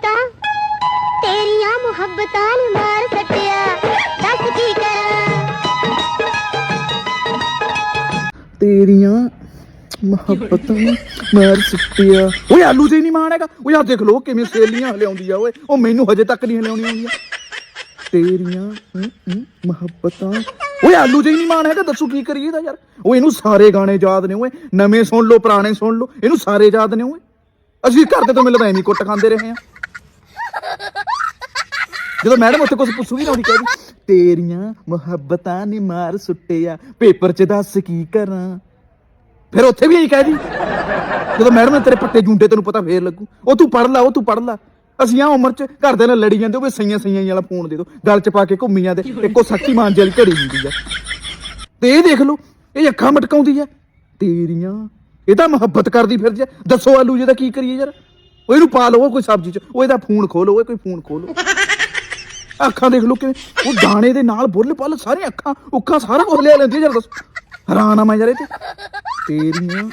ਪਤਾ ਤੇਰੀਆਂ ਮੁਹੱਬਤਾਂ ਨੇ ਮਾਰ ਸੱਟਿਆ। ਦੱਸ ਕੀ ਕਰਾਂ? ਤੇਰੀਆਂ ਮੁਹੱਬਤਾਂ ਮਾਰ ਸੁੱਟਿਆ। ਓਏ, ਆਲੂ ਤੇ ਨਹੀਂ ਮਾਣ ਓਏ ਆ ਦੇਖ ਲੋ ਕਿਵੇਂ ਸੇਲੀਆਂ ਹਲਿਆਉਂਦੀ ਆ, ਓਏ। ਉਹ ਮੈਨੂੰ ਹਜੇ ਤੱਕ ਨਹੀਂ ਹਲਿਆਉਣੀ ਆਉਂਦੀ ਤੇਰੀਆਂ ਮੁਹੱਬਤਾਂ। ਓਏ, ਆਲੂ ਤੇ ਨਹੀਂ ਮਾਣ ਹੈਗਾ? ਦੱਸੋ ਕੀ ਕਰੀਏ ਤਾਂ ਯਾਰ? ਓ ਇਹਨੂੰ ਸਾਰੇ ਗਾਣੇ ਯਾਦ ਨੇ, ਓਏ। ਨਵੇਂ ਸੁਣ ਲੋ ਪੁਰਾਣੇ ਸੁਣ ਲਓ। ਇਹਨੂੰ ਸਾਰੇ ਯਾਦ ਨੇ, ਓਏ। ਅਸੀਂ ਘਰ ਦੇ ਤੋਂ ਮਿਲਦਾ ਐਵੇਂ ਕੁੱਟ ਖਾਂਦੇ ਰਹੇ ਆ। ਜਦੋਂ ਮੈਡਮ ਉੱਥੇ ਕੁਝ ਪੁੱਛੂਗੀ ਨਾ ਉਹਦੀ ਕਹੇਗੀ ਤੇਰੀਆਂ ਮੁਹੱਬਤਾਂ ਨੇ ਮਾਰ ਸੁੱਟਿਆ, ਪੇਪਰ 'ਚ ਦੱਸ ਕੀ ਕਰਾਂ। ਫਿਰ ਉੱਥੇ ਵੀ ਇਹੀ ਕਹਿ ਦੀ ਜਦੋਂ ਮੈਡਮ ਨੇ ਤੇਰੇ ਪੱਟੇ ਜੁੰਡੇ ਤੈਨੂੰ ਪਤਾ ਫੇਰ ਲੱਗੂ, ਉਹ ਤੂੰ ਪੜ ਲਾ, ਉਹ ਤੂੰ ਪੜ ਲਾ। ਅਸੀਂ ਆ ਉਮਰ 'ਚ ਘਰਦਿਆਂ ਨਾਲ ਲੜੀ ਜਾਂਦੇ, ਉਹ ਵੀ ਸਈਆਂ ਸਈਆਂ ਵਾਲਾ ਫੋਨ ਦੇ ਦੋ, ਗੱਲ 'ਚ ਪਾ ਕੇ ਘੁੰਮੀ ਜਾਂਦੇ ਇੱਕੋ ਸੱਚੀ ਮਾਨ ਵਾਲੀ ਘੜੀ ਹੁੰਦੀ ਆ। ਤੇ ਇਹ ਦੇਖ ਲਓ, ਇਹ ਅੱਖਾਂ ਮਟਕਾਉਂਦੀ ਆ। ਤੇਰੀਆਂ ਇਹ ਤਾਂ ਮੁਹੱਬਤ ਕਰਦੀ ਫਿਰਦੀ ਆ। ਦੱਸੋ ਆਲੂ ਜੇ ਦਾ ਕੀ ਕਰੀਏ ਯਾਰ? ਉਹ ਇਹਨੂੰ ਪਾ ਲਓ ਕੋਈ ਸਬਜ਼ੀ 'ਚ, ਉਹ ਇਹਦਾ ਫੋਨ ਖੋਲੋ, ਉਹ ਕੋਈ ਫੋਨ ਖੋਲੋ। ਅੱਖਾਂ ਦੇਖ ਲੋ ਕਿਵੇਂ। ਉਹ ਦਾਣੇ ਦੇ ਨਾਲ ਬੁੱਲ ਪੱਲ ਸਾਰੇ ਅੱਖਾਂ, ਉੱਖਾਂ ਸਾਰਾ ਕੁਝ ਲੈ ਲੈਂਦੀ ਆ ਯਾਰ ਦੱਸ। ਹੈਰਾਨ ਆ ਮੈਂ ਯਾਰ ਇਹ ਤੇ। ਤੇਰੀਆਂ